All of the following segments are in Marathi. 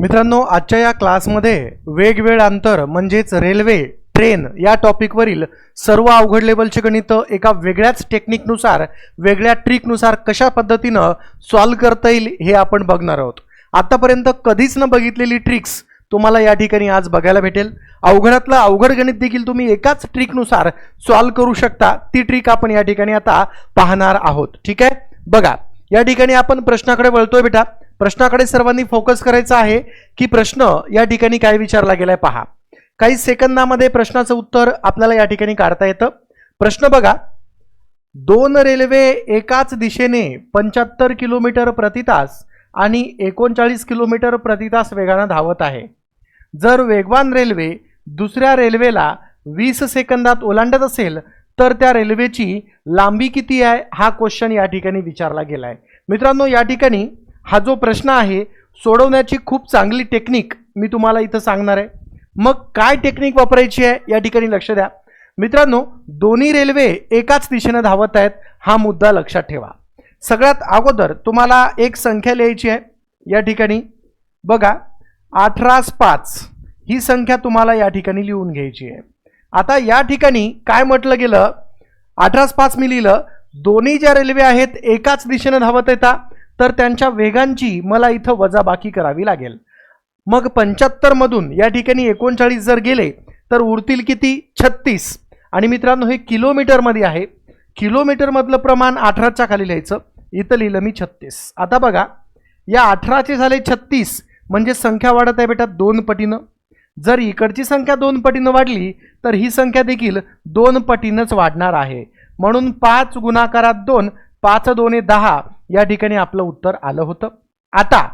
मित्रांनो आजच्या या क्लासमध्ये वेगवेळ अंतर म्हणजेच रेल्वे ट्रेन या टॉपिकवरील सर्व अवघड लेवलचे गणित एका वेगळ्याच टेक्निकनुसार वेगळ्या ट्रिकनुसार कशा पद्धतीनं सॉल्व करता येईल हे आपण बघणार आहोत. आतापर्यंत कधीच न बघितलेली ट्रिक्स तुम्हाला या ठिकाणी आज बघायला भेटेल. अवघडातलं अवघड गणित देखील तुम्ही एकाच ट्रिकनुसार सॉल्व करू शकता. ती ट्रिक आपण या ठिकाणी आता पाहणार आहोत. ठीक आहे? बघा या ठिकाणी आपण प्रश्नाकडे वळतोय बेटा. प्रश्नाकडे सर्वांनी फोकस करायचा आहे की प्रश्न या ठिकाणी काय विचारला गेलाय पहा. काही सेकंदामध्ये प्रश्नाचं उत्तर आपल्याला या ठिकाणी काढता येतं. प्रश्न बघा. दोन रेल्वे एकाच दिशेने पंच्याहत्तर किलोमीटर प्रतितास आणि एकोणचाळीस किलोमीटर प्रतितास वेगानं धावत आहे. जर वेगवान रेल्वे दुसऱ्या रेल्वेला वीस सेकंदात ओलांडत असेल तर त्या रेल्वेची लांबी किती आहे हा क्वेश्चन या ठिकाणी विचारला गेला आहे मित्रांनो या ठिकाणी हा जो प्रश्न आहे सोडवण्याची खूप चांगली टेक्निक मी तुम्हाला इथं सांगणार आहे. मग काय टेक्निक वापरायची आहे या ठिकाणी लक्ष द्या. मित्रांनो दोन्ही रेल्वे एकाच दिशेनं धावत आहेत हा मुद्दा लक्षात ठेवा. सगळ्यात अगोदर तुम्हाला एक संख्या लिहायची आहे या ठिकाणी. बघा अठरास पाच ही संख्या तुम्हाला या ठिकाणी लिहून घ्यायची आहे. आता या ठिकाणी काय म्हटलं गेलं? अठरास पाच मी लिहिलं दोन्ही ज्या रेल्वे आहेत एकाच दिशेनं धावत येतात तर त्यांच्या वेगांची मला इथं वजाबाकी करावी लागेल. मग पंच्याहत्तरमधून या ठिकाणी एकोणचाळीस जर गेले तर उरतील किती? छत्तीस. आणि मित्रांनो हे किलोमीटरमध्ये आहे. किलोमीटरमधलं प्रमाण अठराच्या खाली लिहायचं. इथं लिहिलं मी छत्तीस. आता बघा या अठराचे झाले छत्तीस म्हणजे संख्या वाढत आहे बेटा दोन पटीनं. जर इकडची संख्या दोन पटीनं वाढली तर ही संख्या देखील दोन पटीनंच वाढणार आहे. म्हणून पाच गुणाकारात दोन पाच दोने दहा. या ठिकाणी आपलं उत्तर आलं होतं. आता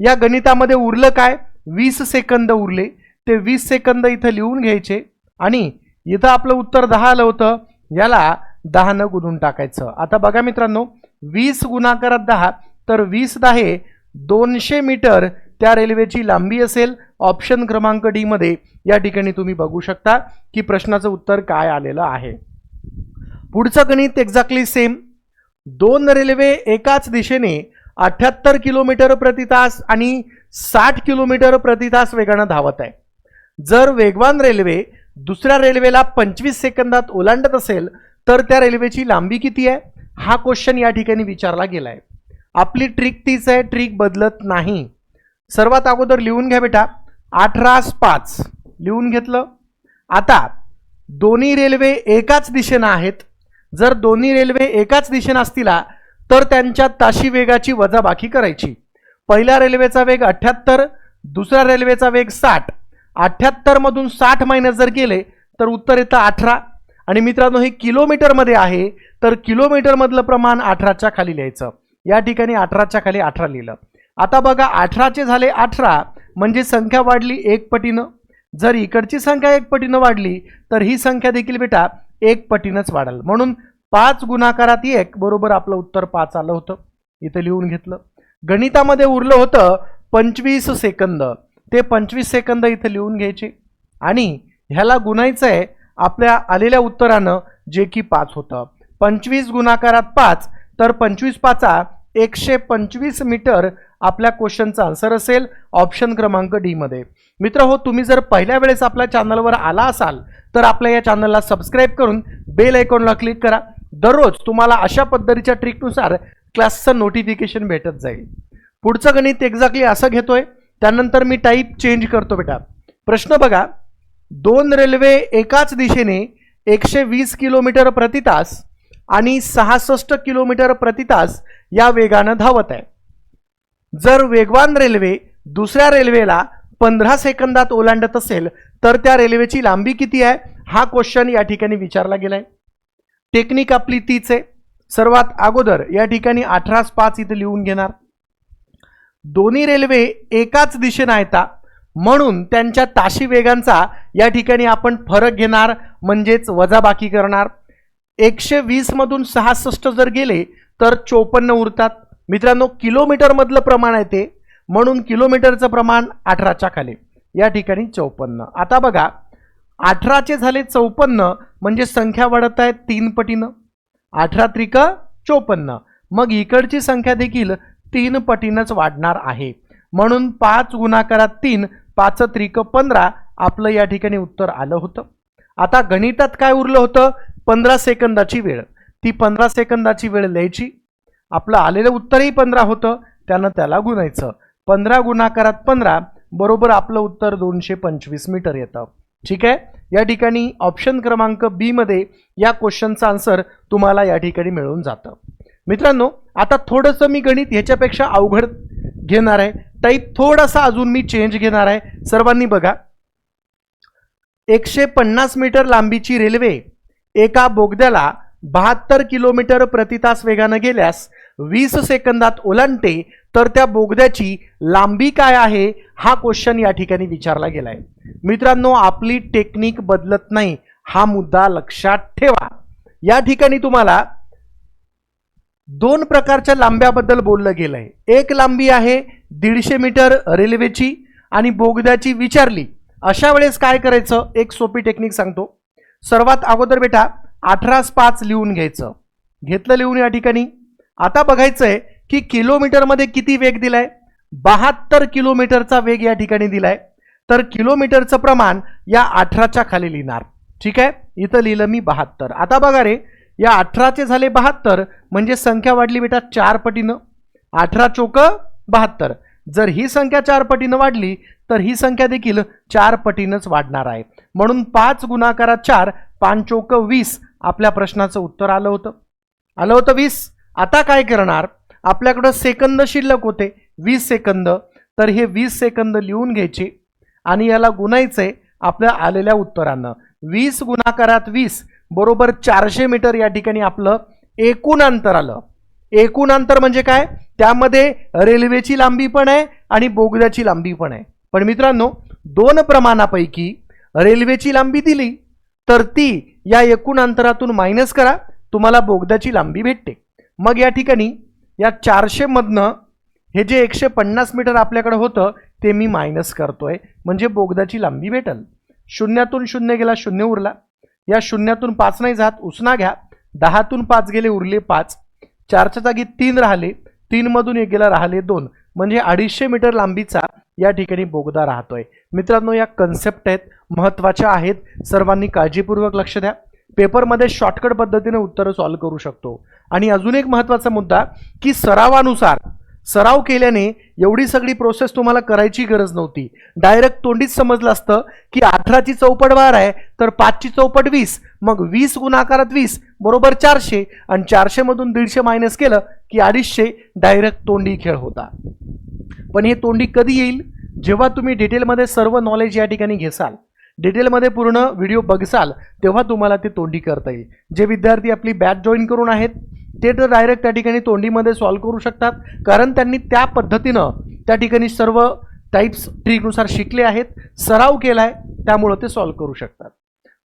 या गणितामध्ये उरलं काय? वीस सेकंद उरले. ते वीस सेकंद इथं लिहून घ्यायचे. आणि इथं आपलं उत्तर दहा आलं होतं. याला दहानं गुणून टाकायचं. आता बघा मित्रांनो वीस गुणाकारात दहा तर वीस दहा दोनशे मीटर त्या रेल्वेची लांबी असेल. ऑप्शन क्रमांक डीमध्ये या ठिकाणी तुम्ही बघू शकता की प्रश्नाचं उत्तर काय आलेलं आहे. पुढचं गणित एक्झॅक्टली सेम दोन रेल्वे एकाच दिशेने अठ्याहत्तर किलोमीटर प्रति तास आणि साठ किलोमीटर प्रति तास वेगानं धावत आहे. जर वेगवान रेल्वे दुसऱ्या रेल्वेला पंचवीस सेकंदात ओलांडत असेल तर त्या रेल्वेची लांबी किती आहे? हा क्वेश्चन या ठिकाणी विचारला गेला आहे आपली ट्रिक तीच आहे ट्रिक बदलत नाही. सर्वात अगोदर लिहून घ्या बेटा. अठरास पाच. लिहून घेतलं? आता दोन्ही रेल्वे एकाच दिशेनं आहेत जर दोन्ही रेल्वे एकाच दिशेनं असतीला तर त्यांच्या ताशी वेगाची वजाबाकी करायची. पहिल्या रेल्वेचा वेग अठ्ठ्याहत्तर दुसऱ्या रेल्वेचा वेग साठ. अठ्ठ्याहत्तरमधून साठ मायनस जर गेले तर उत्तर येतं अठरा. आणि मित्रांनो हे किलोमीटरमध्ये आहे तर किलोमीटरमधलं प्रमाण अठराच्या खाली लिहायचं. या ठिकाणी अठराच्या खाली अठरा लिहिलं. आता बघा अठराचे झाले अठरा म्हणजे संख्या वाढली एक पटीनं. जर इकडची संख्या एक पटीनं वाढली तर ही संख्या देखील बेटा एक पटीनंच वाढेल. म्हणून पाच गुणाकारात एक बरोबर आपलं उत्तर पाच आलं होतं. इथं लिहून घेतलं. गणितामध्ये उरलं होतं पंचवीस सेकंद. ते पंचवीस सेकंद इथं लिहून घ्यायचे. आणि ह्याला गुणायचं आहे आपल्या आलेल्या उत्तरानं जे की पाच होतं. पंचवीस गुणाकारात पाच तर पंचवीस पाचा एकशे पंचवीस मीटर आपल्या क्वेश्चनचा आन्सर असेल ऑप्शन क्रमांक डीमध्ये मित्र हो तुम्ही जर पहिल्या वेळेस आपल्या चॅनलवर आला असाल तर आपल्या या चॅनलला सबस्क्राईब करून बेल आयकॉनला क्लिक करा. दररोज तुम्हाला अशा पद्धतीच्या ट्रिकनुसार क्लासचं नोटिफिकेशन भेटत जाईल. पुढचं गणित एक्झॅक्टली असं घेतोय. त्यानंतर मी टाईप चेंज करतो बेटा. प्रश्न बघा. दोन रेल्वे एकाच दिशेने एकशे वीस किलोमीटर प्रतितास आणि सहासष्ट किलोमीटर प्रतितास या वेगानं धावत आहे. जर वेगवान रेल्वे दुसऱ्या रेल्वेला पंधरा सेकंदात ओलांडत असेल तर त्या रेल्वेची लांबी किती आहे? हा क्वेश्चन या ठिकाणी विचारला गेलाय. टेक्निक आपली तीच आहे. सर्वात अगोदर या ठिकाणी अठरास पाच इथे लिहून घेणार. दोन्ही रेल्वे एकाच दिशेनं येतात म्हणून त्यांच्या ताशी वेगांचा या ठिकाणी आपण फरक घेणार म्हणजेच वजाबाकी करणार. एकशे वीसमधून सहासष्ट जर गेले तर चोपन्न उरतात. मित्रांनो किलोमीटरमधलं प्रमाण आहे ते. म्हणून किलोमीटरचं प्रमाण अठराच्या खाली. या ठिकाणी चौपन्न. आता बघा अठराचे झाले चौपन्न म्हणजे संख्या वाढत आहे तीन पटीनं. अठरा त्रिक चौपन्न. मग इकडची संख्या देखील तीन पटीनंच वाढणार आहे. म्हणून पाच गुणाकारात तीन पाच त्रिक पंधरा आपलं या ठिकाणी उत्तर आलं होतं. आता गणितात काय उरलं होतं? पंधरा सेकंदाची वेळ. ती पंधरा सेकंदाची वेळ लिहायची. आपलं आलेलं उत्तरही पंधरा होतं त्यानं त्याला गुणायचं. पंधरा गुणाकारात पंधरा बरोबर आपलं उत्तर दोनशे पंचवीस मीटर येतं. ठीक आहे? या ठिकाणी ऑप्शन क्रमांक बीमध्ये या क्वेश्चनचं आन्सर तुम्हाला या ठिकाणी मिळून जातं. मित्रांनो आता थोडंसं मी गणित ह्याच्यापेक्षा अवघड घेणार आहे. टाईप थोडासा अजून मी चेंज घेणार आहे. सर्वांनी बघा. एकशे पन्नास मीटर लांबीची रेल्वे एका बोगद्याला बहात्तर किलोमीटर प्रति तास वेगानं गेल्यास वीस सेकंदात ओलांडते तर त्या बोगद्याची लांबी काय आहे? हा क्वेश्चन या ठिकाणी विचारला गेलाय. मित्रांनो आपली टेक्निक बदलत नाही. हा मुद्दा लक्षात ठेवा. या ठिकाणी तुम्हाला दोन प्रकारच्या लांब्याबद्दल बोललं गेलंय. एक लांबी आहे दीडशे मीटर रेल्वेची आणि बोगद्याची विचारली. अशा वेळेस काय करायचं? एक सोपी टेक्निक सांगतो. सर्वात अगोदर बेटा अठरास पाच लिहून घ्यायचं. घेतलं लिहून या ठिकाणी? आता बघायचंय की किलोमीटरमध्ये किती वेग दिलाय? बहात्तर किलोमीटरचा वेग या ठिकाणी दिलाय. तर किलोमीटरचं प्रमाण या अठराच्या खाली लिहिणार. ठीक आहे? इथं लिहिलं मी बहात्तर. आता बघा रे या अठराचे झाले बहात्तर म्हणजे संख्या वाढली बेटा चार पटीनं. अठरा चोक बहात्तर. जर ही संख्या चार पटीनं वाढली तर ही संख्या देखील चार पटीनंच वाढणार आहे. म्हणून पाच गुणाकारात चार पाच चोक वीस आपल्या प्रश्नाचं उत्तर आलं होतं. आलं होतं वीस? आता काय करणार? आपल्याकडं सेकंद शिल्लक होते वीस सेकंद. तर हे वीस सेकंद लिहून घ्यायचे आणि याला गुणायचे आपल्या आलेल्या उत्तरानं. वीस गुणाकारात वीस बरोबर चारशे मीटर या ठिकाणी आपलं एकूण अंतर आलं. एकूण अंतर म्हणजे काय? त्यामध्ये रेल्वेची लांबी पण आहे आणि बोगद्याची लांबी पण आहे. पण मित्रांनो दोन प्रमाणापैकी रेल्वेची लांबी दिली तर ती या एकूण अंतरातून मायनस करा तुम्हाला बोगद्याची लांबी भेटते. मग या ठिकाणी या चारशेमधनं हे जे एकशे पन्नास मीटर आपल्याकडे होतं ते मी मायनस करतोय. म्हणजे बोगदाची लांबी भेटल. शून्यातून शून्य गेला शून्य उरला. या शून्यातून पाच नाही जात उसना घ्या. दहातून पाच गेले उरले पाच. चारच्या जागी तीन राहिले. तीनमधून एक गेला राहिले दोन. म्हणजे अडीचशे मीटर लांबीचा या ठिकाणी बोगदा राहतोय. मित्रांनो या कन्सेप्ट आहेत महत्त्वाच्या आहेत. सर्वांनी काळजीपूर्वक लक्ष द्या. पेपरमध्ये शॉर्टकट पद्धतीने उत्तरं सॉल्व्ह करू शकतो. आणि अजून एक महत्त्वाचा मुद्दा की सरावानुसार सराव केल्याने एवढी सगळी प्रोसेस तुम्हाला करायची गरज नव्हती. डायरेक्ट तोंडीच समजलं असतं की अठराची चौपट बार आहे तर पाचची चौपट वीस मग वीस गुणाकारात वीस बरोबर चारशे आणि चारशेमधून दीडशे मायनस केलं की अडीचशे डायरेक्ट तोंडी खेळ होता. पण हे तोंडी कधी येईल? जेव्हा तुम्ही डिटेलमध्ये सर्व नॉलेज या ठिकाणी घेसाल डिटेलमध्ये पूर्ण व्हिडिओ बघसाल तेव्हा तुम्हाला ते तोंडी करता येईल. जे विद्यार्थी आपली बॅच जॉईन करून आहेत ते तर डायरेक्ट त्या ठिकाणी तोंडीमध्ये सॉल्व्ह करू शकतात. कारण त्यांनी त्या पद्धतीनं त्या ठिकाणी सर्व टाईप्स ट्रिकनुसार शिकले आहेत. सराव केला आहे त्यामुळं ते सॉल्व्ह करू शकतात.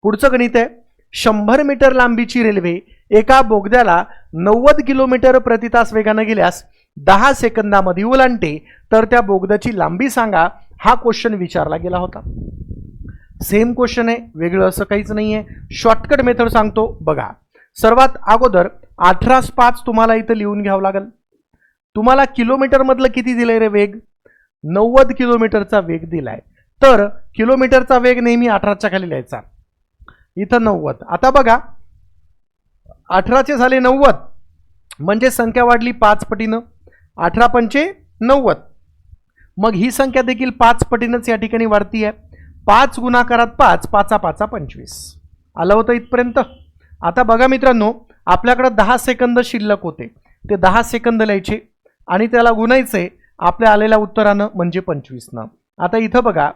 पुढचं गणित आहे. शंभर मीटर लांबीची रेल्वे एका बोगद्याला नव्वद किलोमीटर प्रति तास वेगानं गेल्यास दहा सेकंदामध्ये ओलांडते तर त्या बोगद्याची लांबी सांगा. हा क्वेश्चन विचारला गेला होता. सेम क्वेश्चन आहे. वेगळं असं काहीच नाही आहे शॉर्टकट मेथड सांगतो. बघा. सर्वात अगोदर अठरास पाच तुम्हाला इथं लिहून घ्यावं लागेल. तुम्हाला किलोमीटरमधलं किती दिलंय रे वेग? नव्वद किलोमीटरचा वेग दिलाय. तर किलोमीटरचा वेग नेहमी अठराच्या खाली लिहायचा. इथं नव्वद. आता बघा अठराचे झाले नव्वद. म्हणजे संख्या वाढली पाच पटीनं. अठरा पंचे नव्वद. मग ही संख्या देखील पाच पटीनंच या ठिकाणी वाढती आहे पाच गुणाकारात पाच पाचा पाचा पंचवीस. आलं होतं इथपर्यंत? आता बघा मित्रांनो आपल्याकडं दहा सेकंद शिल्लक होते. ते दहा सेकंद लिहायचे आणि त्याला गुणायचे आपल्या आलेल्या उत्तरानं म्हणजे पंचवीसनं. आता इथं बघा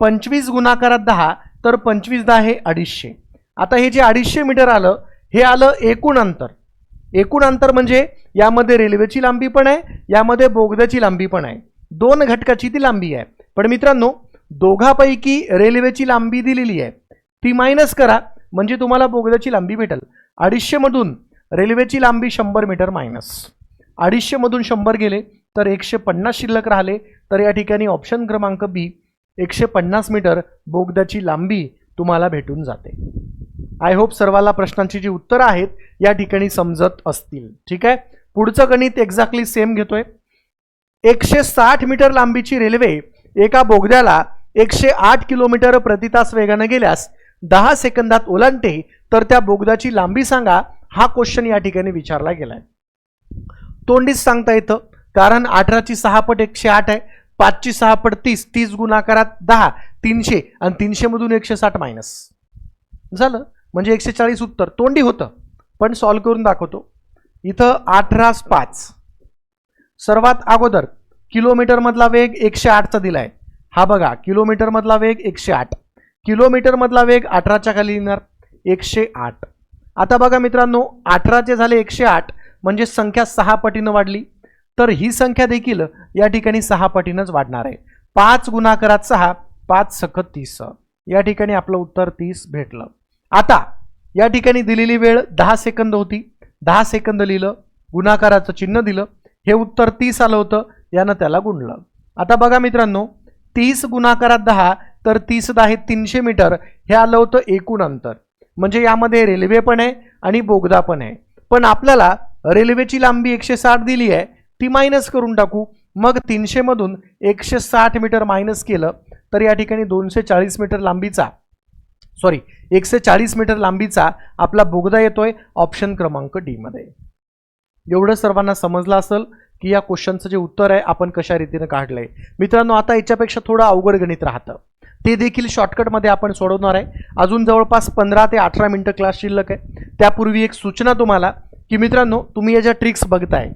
पंचवीस गुणाकारात दहा तर पंचवीस दहा हे अडीचशे. आता हे जे अडीचशे मीटर आलं हे आलं एकूण अंतर. एकूण अंतर म्हणजे यामध्ये रेल्वेची लांबी पण आहे यामध्ये बोगद्याची लांबी पण आहे. दोन घटकाची ती लांबी आहे. पण मित्रांनो दोघापैकी रेल्वेची लांबी दिलेली आहे. ती मायनस करा म्हणजे तुम्हाला बोगद्याची लांबी भेटेल. अडीचशेमधून रेल्वेची लांबी शंभर मीटर मायनस. अडीचशेमधून शंभर गेले तर एकशे पन्नास शिल्लक राहिले. तर या ठिकाणी ऑप्शन क्रमांक बी एकशे पन्नास मीटर बोगद्याची लांबी तुम्हाला भेटून जाते. आय होप सर्वाला प्रश्नांची जी उत्तरं आहेत या ठिकाणी समजत असतील. ठीक आहे? पुढचं गणित एक्झॅक्टली सेम घेतोय. एकशे साठ मीटर लांबीची रेल्वे एका बोगद्याला एकशे आठ किलोमीटर प्रति तास वेगाने गेल्यास दहा सेकंदात ओलांडते तर त्या बोगदाची लांबी सांगा हा क्वेश्चन या ठिकाणी विचारला गेलाय. तोंडीच सांगता येतं कारण अठराची सहा पट एकशे आठ आहे पाचची सहा पट तीस तीस गुणाकारात दहा तीनशे आणि तीनशे मधून एकशे साठ मायनस झालं म्हणजे एकशे चाळीस उत्तर. तोंडी होतं पण सॉल्व्ह करून दाखवतो. इथं अठरा पाच. सर्वात अगोदर किलोमीटरमधला वेग एकशे आठचा दिलाय. हा बघा किलोमीटरमधला वेग एकशे आठ. किलोमीटरमधला वेग अठराच्या खाली येणार एकशे आठ. आता बघा मित्रांनो अठराचे झाले एकशे आठ म्हणजे संख्या सहा पटीनं वाढली. तर ही संख्या देखील या ठिकाणी सहा पटीनंच वाढणार आहे. पाच गुणाकारात सहा पाच सखत तीस. या ठिकाणी आपलं उत्तर तीस भेटलं. आता या ठिकाणी दिलेली वेळ दहा सेकंद होती. दहा सेकंद लिहिलं गुणाकाराचं चिन्ह दिलं. हे उत्तर तीस आलं होतं यानं त्याला गुणलं. आता बघा मित्रांनो तीस गुणाकारात दहा तर तीसदा आहे तीनशे मीटर. हे आलं होतं एकूण अंतर. म्हणजे यामध्ये रेल्वे पण आहे आणि बोगदा पण आहे. पण आपल्याला रेल्वेची लांबी एकशे साठ दिली आहे ती मायनस करून टाकू. मग तीनशेमधून एकशे साठ मीटर मायनस केलं तर या ठिकाणी दोनशे चाळीस मीटर लांबीचा सॉरी एकशे चाळीस मीटर लांबीचा आपला बोगदा येतोय ऑप्शन क्रमांक डी मध्ये. एवढं सर्वांना समजलं असेल की या क्वेश्चनचं जे उत्तर आहे आपण कशा रीतीने काढलंय. मित्रांनो आता याच्यापेक्षा थोडं अवघड गणित राहतं. ते देखील शॉर्टकटमध्ये आपण सोडवणार आहे. अजून जवळपास पंधरा ते अठरा मिनटं क्लास शिल्लक आहे. त्यापूर्वी एक सूचना तुम्हाला की मित्रांनो तुम्ही या ज्या ट्रिक्स बघताय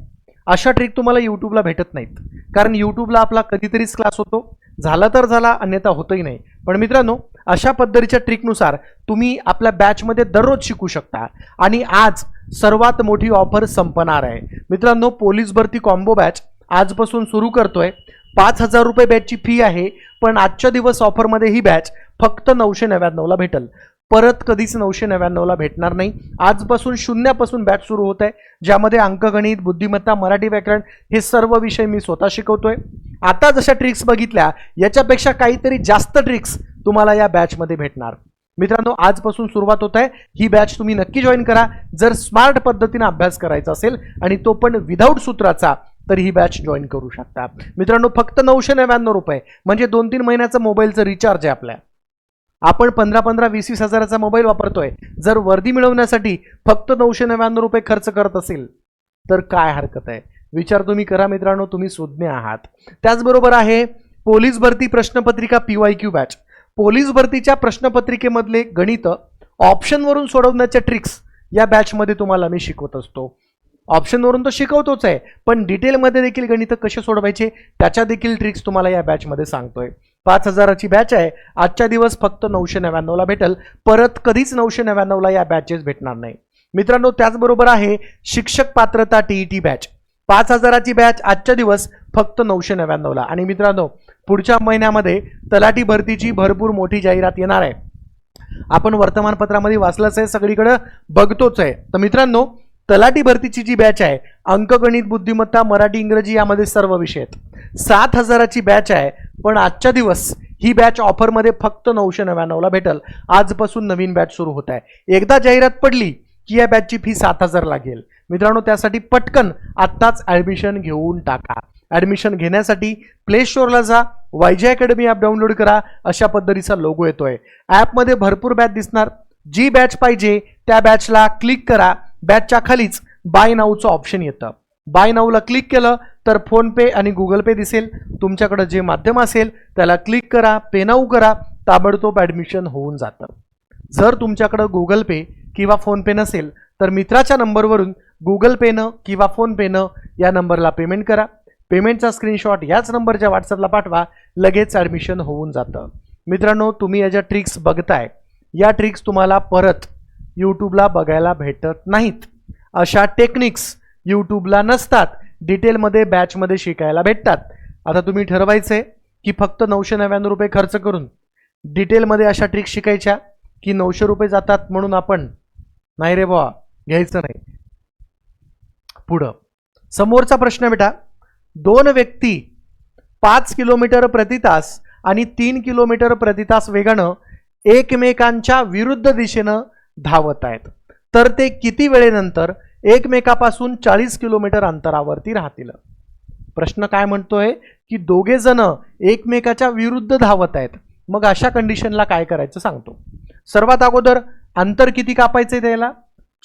अशा ट्रिक तुम्हाला यूट्यूबला भेटत नाहीत. कारण यूट्यूबला आपला कधीतरीच क्लास होतो. झाला तर झाला अन्यथा होतही नाही. पण मित्रांनो अशा पद्धतीच्या ट्रिकनुसार तुम्ही आपल्या बॅचमध्ये दररोज शिकू शकता. आणि आज सर्वात मोठी ऑफर संपणार आहे. मित्रांनो पोलीस भरती कॉम्बो बॅच आजपासून सुरू करतोय. पाच हजार रुपये बॅचची फी आहे पण आजच्या दिवस ऑफरमध्ये ही बॅच फक्त नऊशे नव्याण्णवला भेटल. परत कधीच नऊशे नव्याण्णवला भेटणार नाही. आजपासून शून्यापासून बॅच सुरू होत आहे ज्यामध्ये अंकगणित बुद्धिमत्ता मराठी व्याकरण हे सर्व विषय मी स्वतः शिकवतोय. आता जशा ट्रिक्स बघितल्या याच्यापेक्षा काहीतरी जास्त ट्रिक्स तुम्हाला या बॅचमध्ये भेटणार. मित्रांनो आजपासून सुरुवात होत आहे. ही बॅच तुम्ही नक्की जॉईन करा. जर स्मार्ट पद्धतीने अभ्यास करायचा असेल आणि तो पण विदाऊट सूत्राचा तर ही बॅच जॉईन करू शकता. मित्रांनो फक्त नऊशे नव्याण्णव रुपये म्हणजे दोन तीन महिन्याचं मोबाईलचं रिचार्ज आहे आपल्या. आपण पंधरा पंधरा वीस वीस हजाराचा मोबाईल वापरतोय. जर वर्दी मिळवण्यासाठी फक्त नऊशे नव्याण्णव रुपये खर्च करत असेल तर काय हरकत आहे? विचार तुम्ही करा मित्रांनो तुम्ही सुज्ञ आहात. त्याचबरोबर आहे पोलीस भरती प्रश्नपत्रिका P Y Q batch police भरतीच्या प्रश्नपत्रिकेमधले गणित ऑप्शनवरून सोडवण्याच्या ट्रिक्स या बॅचमध्ये तुम्हाला मी शिकवत असतो. ऑप्शनवरून तर शिकवतोच आहे पण डिटेलमध्ये देखील गणितं कसे सोडवायचे त्याच्या देखील ट्रिक्स तुम्हाला या बॅचमध्ये सांगतोय. पाच हजाराची बॅच आहे आजच्या दिवस फक्त नऊशे नव्याण्णवला भेटेल परत कधीच नऊशे नव्याण्णवला या बॅचेस भेटणार नाही. मित्रांनो त्याचबरोबर आहे शिक्षक पात्रता टीईटी बॅच पाच हजाराची बॅच आजच्या दिवस फक्त नऊशे नव्याण्णवला आणि मित्रांनो पुढच्या महिन्यामध्ये तलाठी भरतीची भरपूर मोठी जाहिरात येणार आहे. आपण वर्तमानपत्रामध्ये वाचलंच आहे सगळीकडं बघतोच आहे. तर मित्रांनो तलाठी भरतीची जी बॅच आहे अंकगणित बुद्धिमत्ता मराठी इंग्रजी यामध्ये सर्व विषय आहेत. सात हजाराची बॅच आहे पण आजच्या दिवस ही बॅच ऑफरमध्ये फक्त नऊशे नव्याण्णवला भेटल. आजपासून नवीन बॅच सुरू होत आहे. एकदा जाहिरात पडली की या बॅचची फी सात हजार लागेल. मित्रांनो त्यासाठी पटकन आत्ताच ॲडमिशन घेऊन टाका. ॲडमिशन घेण्यासाठी प्ले स्टोअरला जा वायजे अकॅडमी ॲप डाउनलोड करा अशा पद्धतीचा लोगो येतो आहे ॲपमध्ये भरपूर बॅच दिसणार. जी बॅच पाहिजे त्या बॅचला क्लिक करा. बॅचच्या खालीच बाय नाऊचं ऑप्शन येतं. बाय नाऊला क्लिक केलं तर फोनपे आणि गुगल पे दिसेल. तुमच्याकडं जे माध्यम असेल त्याला क्लिक करा पे नाऊ करा. ताबडतोब ॲडमिशन होऊन जातं. जर तुमच्याकडं गुगल पे किंवा फोनपे नसेल तर मित्राच्या नंबरवरून गुगल पेनं किंवा फोनपेनं या नंबरला पेमेंट करा. पेमेंटचा स्क्रीनशॉट याच नंबरच्या व्हॉट्सअपला पाठवा लगेच ॲडमिशन होऊन जातं. मित्रांनो तुम्ही या ज्या ट्रिक्स बघताय या ट्रिक्स तुम्हाला परत यूट्यूबला बघायला भेटत नाहीत. अशा टेक्निक्स यूट्यूबला नसतात. डिटेलमध्ये बॅचमध्ये शिकायला भेटतात. आता तुम्ही ठरवायचं आहे की फक्त नऊशे नव्याण्णव रुपये खर्च करून डिटेलमध्ये अशा ट्रिक्स शिकायच्या की नऊशे रुपये जातात म्हणून आपण नाही रे बुवा घ्यायचं नाही. पुढं. समोरचा प्रश्न बेटा दोन व्यक्ती पाच किलोमीटर प्रतितास आणि तीन किलोमीटर प्रतितास वेगानं एकमेकांच्या विरुद्ध दिशेनं धावत आहेत. तर ते किती वेळेनंतर एकमेकापासून चाळीस किलोमीटर अंतरावरती राहतील? प्रश्न काय म्हणतोय? की दोघे जण एकमेकाच्या विरुद्ध धावत आहेत. मग अशा कंडिशनला काय करायचं सांगतो. सर्वात अगोदर अंतर किती कापायचंय त्याला?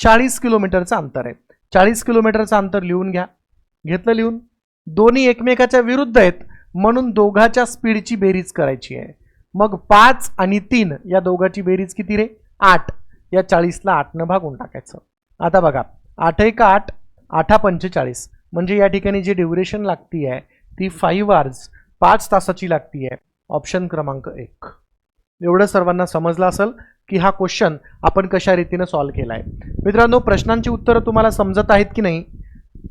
चाळीस किलोमीटरचं अंतर आहे. चाळीस किलोमीटरचं अंतर लिहून घ्या. घेतलं लिहून? दोन्ही एकमेकाच्या विरुद्ध आहेत म्हणून दोघाच्या स्पीडची बेरीज करायची आहे. मग पाच आणि तीन या दोघाची बेरीज किती रे? आठ. या चाळीसला आठनं भागून टाकायचं. आता बघा आठ एक आठ आठा पंचेचाळीस. म्हणजे या ठिकाणी जी ड्युरेशन लागती आहे ती फाईव्ह आवर्स पाच तासाची लागती आहे. ऑप्शन क्रमांक एक. एवढं सर्वांना समजलं असेल की हा क्वेश्चन आपण कशा रीतीनं सॉल्व्ह केला आहे मित्रांनो प्रश्नांची उत्तरं तुम्हाला समजत आहेत की नाही?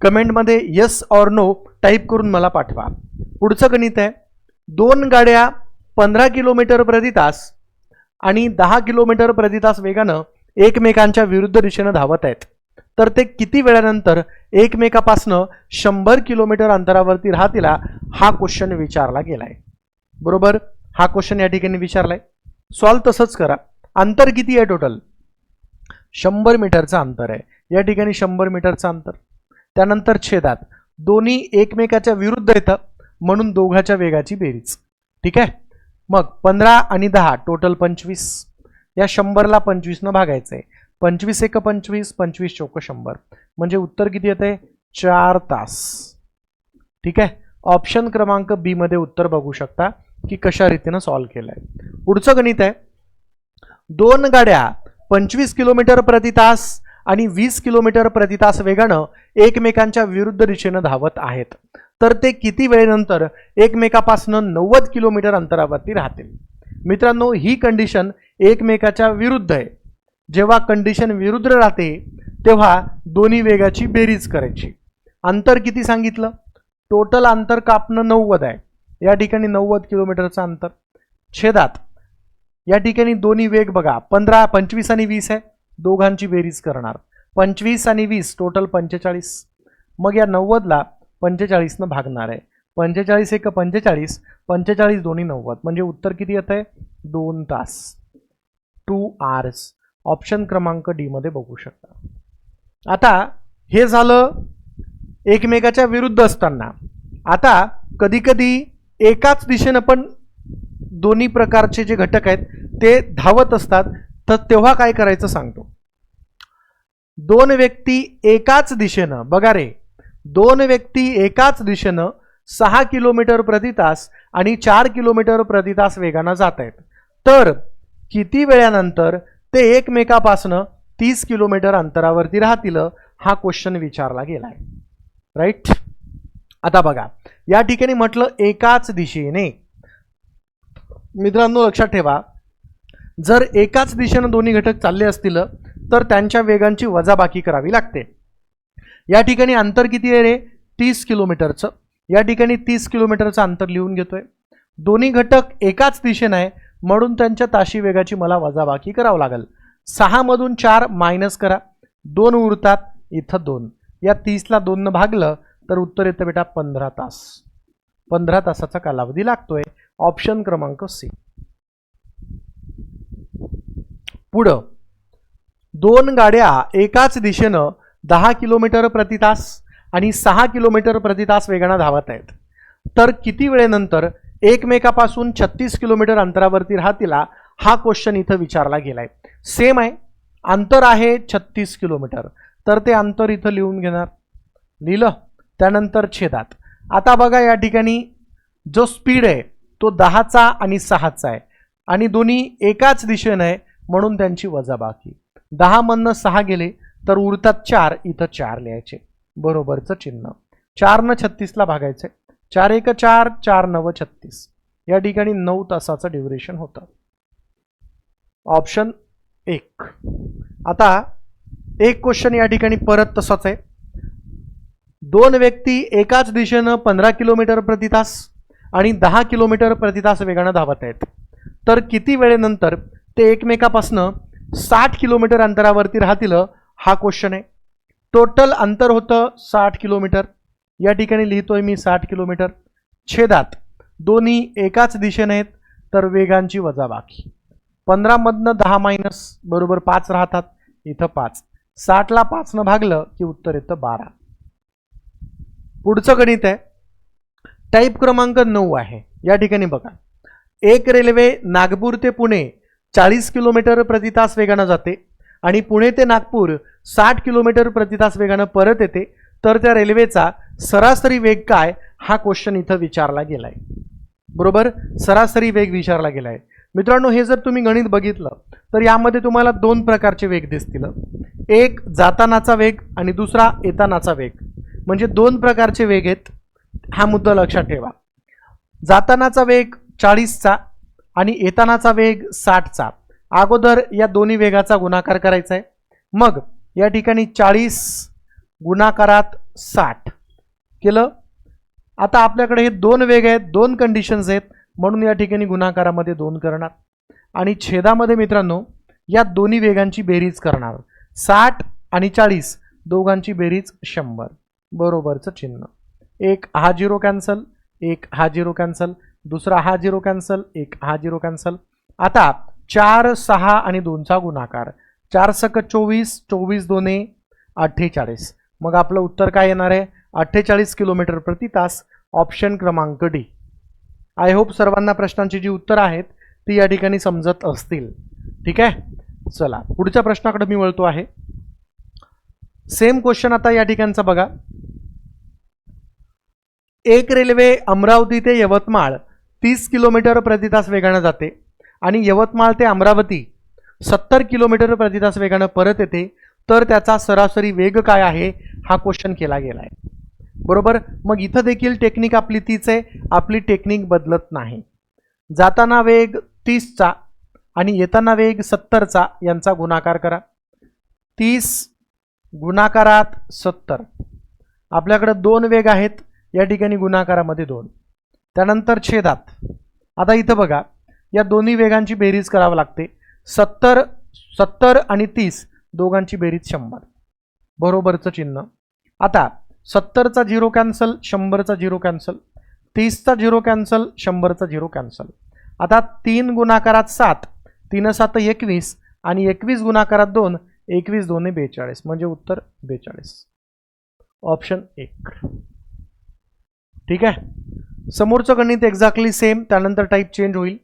कमेंटमध्ये येस ऑर नो टाईप करून मला पाठवा. पुढचं गणित आहे. दोन गाड्या पंधरा किलोमीटर प्रति तास आणि दहा किलोमीटर प्रति तास वेगानं एकमेकांच्या विरुद्ध दिशेनं धावत आहेत. तर ते किती वेळानंतर एकमेकापासनं शंभर किलोमीटर अंतरावरती राहतील हा क्वेश्चन विचारला गेलाय. बरोबर? हा क्वेश्चन या ठिकाणी विचारलाय. सॉल्व तसंच करा. अंतर किती आहे टोटल शंभर मीटरचं अंतर आहे. या ठिकाणी शंभर मीटरचं अंतर. त्यानंतर छेदात. दोन्ही एकमेकाच्या विरुद्ध येतं म्हणून दोघाच्या वेगाची बेरीज. ठीक आहे? मग पंधरा आणि दहा टोटल पंचवीस. या शंभरला पंचवीसनं भागायचं आहे पंचवीस एक पंचवीस पंचवीस चौक शंभर. म्हणजे उत्तर किती येते चार तास. ठीक आहे? ऑप्शन क्रमांक बी मध्ये उत्तर बघू शकता की कशा रीतीनं सॉल्व्ह केलं आहे पुढचं गणित आहे. दोन गाड्या पंचवीस किलोमीटर प्रति तास आणि वीस किलोमीटर प्रतितास वेगानं एकमेकांच्या विरुद्ध दिशेनं धावत आहेत. तर ते किती वेळेनंतर एकमेकापासनं नव्वद किलोमीटर अंतरावरती राहतील? मित्रांनो ही कंडिशन एकमेकाच्या विरुद्ध आहे. जेव्हा कंडिशन विरुद्ध राहते तेव्हा दोन्ही वेगाची बेरीज करायची. अंतर किती सांगितलं? टोटल अंतर कापणं नव्वद आहे. या ठिकाणी नव्वद किलोमीटरचं अंतर. छेदात. या ठिकाणी दोन्ही वेग बघा पंधरा पंचवीस आणि वीस आहे. दोघांची बेरीज करणार. पंचवीस आणि वीस टोटल पंचेचाळीस. मग या नव्वदला पंचेचाळीसनं भागणार आहे. पंचेचाळीस एक पंचेचाळीस. पंचेचाळीस दोन्ही नव्वद. म्हणजे उत्तर किती येत आहे? दोन तास. टू आर्स ऑप्शन क्रमांक डीमध्ये बघू शकता. आता हे झालं एकमेकाच्या विरुद्ध असताना. आता कधीकधी एकाच दिशेनं पण दोन्ही प्रकारचे जे घटक आहेत ते धावत असतात. तर तेव्हा काय करायचं सांगतो. दोन व्यक्ती एकाच दिशेनं बघा रे दोन व्यक्ती एकाच दिशेनं सहा किलोमीटर प्रति तास आणि चार किलोमीटर प्रति तास वेगानं जात आहेत तर किती वेळानंतर ते एकमेकापासनं तीस किलोमीटर अंतरावरती राहतील हा क्वेश्चन विचारला गेलाय. राईट आता बघा या ठिकाणी म्हटलं एकाच दिशेने. मित्रांनो लक्षात ठेवा जर एकाच दिशेनं दोन्ही घटक चालले असतील तर त्यांच्या वेगांची वजाबाकी करावी लागते. या ठिकाणी अंतर किती आहे रे? तीस किलोमीटरचं. या ठिकाणी तीस किलोमीटरचं अंतर लिहून घेतोय. दोन्ही घटक एकाच दिशेनं आहे म्हणून त्यांच्या ताशी वेगाची मला वजाबाकी करावं लागेल. सहामधून चार मायनस करा. दोन उरतात इथं दोन. या तीसला दोननं भागलं तर उत्तर येतं बेटा पंधरा तास. पंधरा तासाचा कालावधी लागतोय. ऑप्शन क्रमांक सी. पुढं. दोन गाड्या एकाच दिशेनं दहा किलोमीटर प्रति तास आणि सहा किलोमीटर प्रति तास वेगानं धावत आहेत. तर किती वेळेनंतर एकमेकापासून छत्तीस किलोमीटर अंतरावरती राहतीला हा क्वेश्चन इथं विचारला गेलाय. सेम आहे. अंतर आहे छत्तीस किलोमीटर. तर ते अंतर इथं लिहून घेणार. लिहिलं. त्यानंतर छेदात. आता बघा या ठिकाणी जो स्पीड आहे तो दहाचा आणि सहाचा आहे. आणि दोन्ही एकाच दिशेनं आहे. म्हणून त्यांची वजाबाकी. दहा मधनं सहा गेले तर उरतात चार इथं चार लिहायचे. बरोबरचं चिन्ह. चारनं छत्तीसला भागायचे. चार एक चार चार नव छत्तीस. या ठिकाणी नऊ तासाचं ड्युरेशन होतं. ऑप्शन एक. आता एक क्वेश्चन या ठिकाणी परत तसाच आहे. दोन व्यक्ती एकाच दिशेनं पंधरा किलोमीटर प्रति तास आणि दहा किलोमीटर प्रति तास वेगानं धावत आहेत. तर किती वेळेनंतर ते एकमेकापासनं साठ किलोमीटर अंतरावरती राहतील हा क्वेश्चन आहे. टोटल अंतर होतं साठ किलोमीटर. या ठिकाणी लिहितोय मी साठ किलोमीटर. छेदात. दोन्ही एकाच दिशेने आहेत तर वेगांची वजाबाकी. पंधरामधनं दहा मायनस बरोबर पाच राहतात. इथं पाच. साठला पाचनं भागलं की उत्तर येतं बारा. पुढचं गणित आहे. टाईप क्रमांक नऊ आहे. या ठिकाणी बघा. एक रेल्वे नागपूर ते पुणे चाळीस किलोमीटर प्रतितास वेगानं जाते आणि पुणे ते नागपूर साठ किलोमीटर प्रतितास वेगानं परत येते. तर त्या रेल्वेचा सरासरी वेग काय? हा क्वेश्चन इथं विचारला गेलाय. बरोबर? सरासरी वेग विचारला गेलाय. मित्रांनो हे जर तुम्ही गणित बघितलं तर यामध्ये तुम्हाला दोन प्रकारचे वेग दिसतील. एक जातानाचा वेग आणि दुसरा येतानाचा वेग. म्हणजे दोन प्रकारचे वेग आहेत. हा मुद्दा लक्षात ठेवा. जातानाचा वेग चाळीसचा आणि येतानाचा वेग साठचा. अगोदर या दोन्ही वेगाचा गुणाकार करायचा आहे. मग या ठिकाणी चाळीस गुणाकारात साठ. केलं? आता आपल्याकडे हे दोन वेग आहेत दोन कंडिशन्स आहेत. म्हणून या ठिकाणी गुणाकारामध्ये दोन करणार. आणि छेदामध्ये मित्रांनो या दोन्ही वेगांची बेरीज करणार. साठ आणि चाळीस दोघांची बेरीज शंभर. बरोबरचं चिन्ह. एक हा झिरो कॅन्सल एक हा झिरो कॅन्सल दुसरा हा झिरो कॅन्सल एक हा झिरो कॅन्सल. आता चार सहा आणि दोनचा गुणाकार. चार सक चोवीस चोवीस दोन्ही अठ्ठेचाळीस. मग आपलं उत्तर काय येणार आहे? अठ्ठेचाळीस किलोमीटर प्रति तास ऑप्शन क्रमांक डी. आय होप सर्वांना प्रश्नांची जी उत्तरं आहेत ती या ठिकाणी समजत असतील. ठीक आहे? चला पुढच्या प्रश्नाकडे मी वळतो आहे. सेम क्वेश्चन आता या ठिकाणचा बघा. एक रेल्वे अमरावती ते यवतमाळ. तीस किलोमीटर प्रतितास वेगानं जाते आणि यवतमाळ ते अमरावती सत्तर किलोमीटर प्रतितास वेगानं परत येते तर त्याचा सरासरी वेग काय आहे हा क्वेश्चन केला गेला आहे बरोबर? मग इथं देखील टेक्निक आपली तीच आहे आपली टेक्निक बदलत नाही. जाताना वेग तीसचा आणि येताना वेग सत्तरचा यांचा गुणाकार करा. तीस गुणाकारात सत्तर. आपल्याकडं दोन वेग आहेत या ठिकाणी गुणाकारामध्ये दोन. त्यानंतर छेदात. आता इथं बघा या दोन्ही वेगांची बेरीज करावं लागते. सत्तर सत्तर आणि तीस दोघांची बेरीज शंभर. बरोबरचं चिन्ह. आता सत्तरचा झिरो कॅन्सल शंभरचा झिरो कॅन्सल तीसचा झिरो कॅन्सल शंभरचा झिरो कॅन्सल. आता तीन गुणाकारात सात तीन सात एकवीस आणि एकवीस गुणाकारात दोन एकवीस दोन्ही बेचाळीस. म्हणजे उत्तर बेचाळीस. ऑप्शन एक. ठीक आहे? समोरचं गणित एक्झॅक्टली सेम त्यानंतर टाईप चेंज होईल.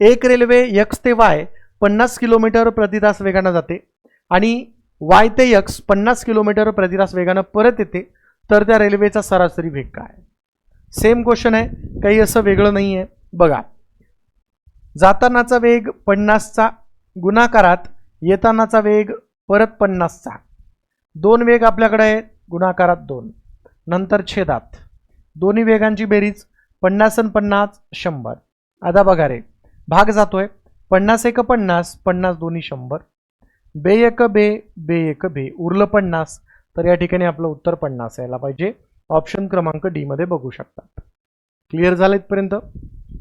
एक रेल्वे यक्स ते वाय पन्नास किलोमीटर प्रतितास वेगानं जाते आणि वाय ते यक्स पन्नास किलोमीटर प्रतितास वेगानं परत येते तर त्या रेल्वेचा सरासरी वेग काय? सेम क्वेश्चन आहे काही असं वेगळं नाही आहे बघा जातानाचा वेग पन्नासचा गुणाकारात येतानाचा वेग परत पन्नासचा. दोन वेग आपल्याकडे आहे गुणाकारात दोन. नंतर छेदात. दोन्ही वेगांची बेरीज पन्नास आणि पन्नास शंभर. आता बघा रे. भाग जातोय. पन्नास एक पन्नास पन्नास दोन्ही शंभर. बे एक बे बे एक बे. उरलं पन्नास तर या ठिकाणी आपलं उत्तर पन्नास यायला पाहिजे. ऑप्शन क्रमांक डी मध्ये बघू शकतात क्लिअर झालं इथपर्यंत?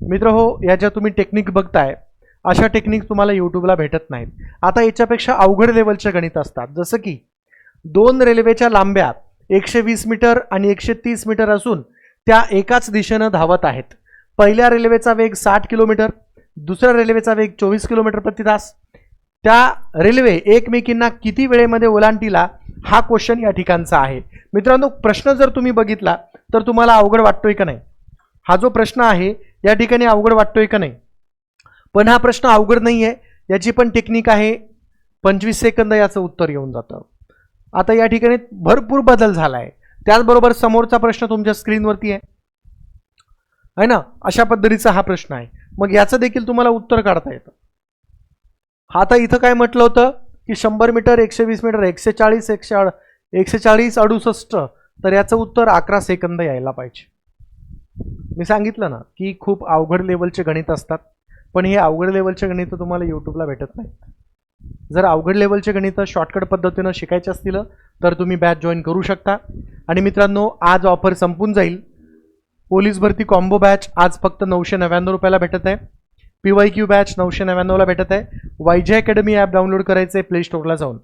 मित्र हो याच्या तुम्ही टेक्निक बघताय. अशा टेक्निक तुम्हाला यूट्यूबला भेटत नाहीत. आता याच्यापेक्षा अवघड लेवलचे गणित असतात. जसं की दोन रेल्वेच्या लांब्या एकशे वीस मीटर आणि एकशे तीस मीटर असून त्या एकाच दिशेनं धावत आहेत. पहिल्या रेल्वेचा वेग साठ किलोमीटर दुसऱ्या रेल्वेचा वेग चोवीस किलोमीटर प्रति तास. त्या रेल्वे एकमेकींना किती वेळेमध्ये ओलांटीला हा क्वेश्चन या ठिकाणचा आहे. मित्रांनो प्रश्न जर तुम्ही बघितला तर तुम्हाला अवघड वाटतोय का नाही? हा जो प्रश्न आहे या ठिकाणी अवघड वाटतोय का नाही? पण हा प्रश्न अवघड नाही आहे याची पण टेक्निक आहे. पंचवीस सेकंद याचं उत्तर येऊन जातं. आता या ठिकाणी भरपूर बदल झाला आहे त्याचबरोबर समोरचा प्रश्न तुमच्या स्क्रीनवरती आहे. है ना? अशा पद्धतीचा हा प्रश्न आहे. मग याचं देखील तुम्हाला उत्तर काढता येतं. आता इथं काय म्हटलं होतं? की शंभर मीटर एकशे वीस मीटर एकशे चाळीस एकशे अड एकशे चाळीस अडुसष्ट तर याचं उत्तर अकरा सेकंद यायला पाहिजे. मी सांगितलं ना की खूप अवघड लेवलचे गणित असतात पण हे अवघड लेवलचे गणित तुम्हाला यूट्यूबला भेटत नाहीत. जर अवघड लेवलचे गणित शॉर्टकट पद्धतीनं शिकायचे असतील तर तुम्ही बॅच जॉईन करू शकता. आणि मित्रांनो आज ऑफर संपून जाईल. पोलीस भरती कॉम्बो बॅच आज फक्त नऊशे नव्याण्णव रुपयाला भेटत आहे. पी वाय क्यू बॅच नऊशे नव्याण्णवला भेटत आहे. वाय जे अकॅडमी ॲप डाउनलोड करायचं आहे प्लेश्टोअरला जाऊन.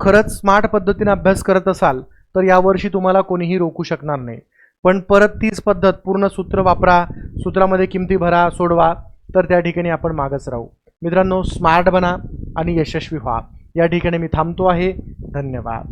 खरंच स्मार्ट पद्धतीने अभ्यास करत असाल तर यावर्षी तुम्हाला कोणीही रोखू शकणार नाही. पण परत तीच पद्धत पूर्ण सूत्र वापरा सूत्रामध्ये किमती भरा सोडवा तर त्या ठिकाणी आपण मागच राहू. मित्रांनो स्मार्ट बना आणि यशस्वी व्हा. या ठिकाणी मी थांबतो आहे. धन्यवाद.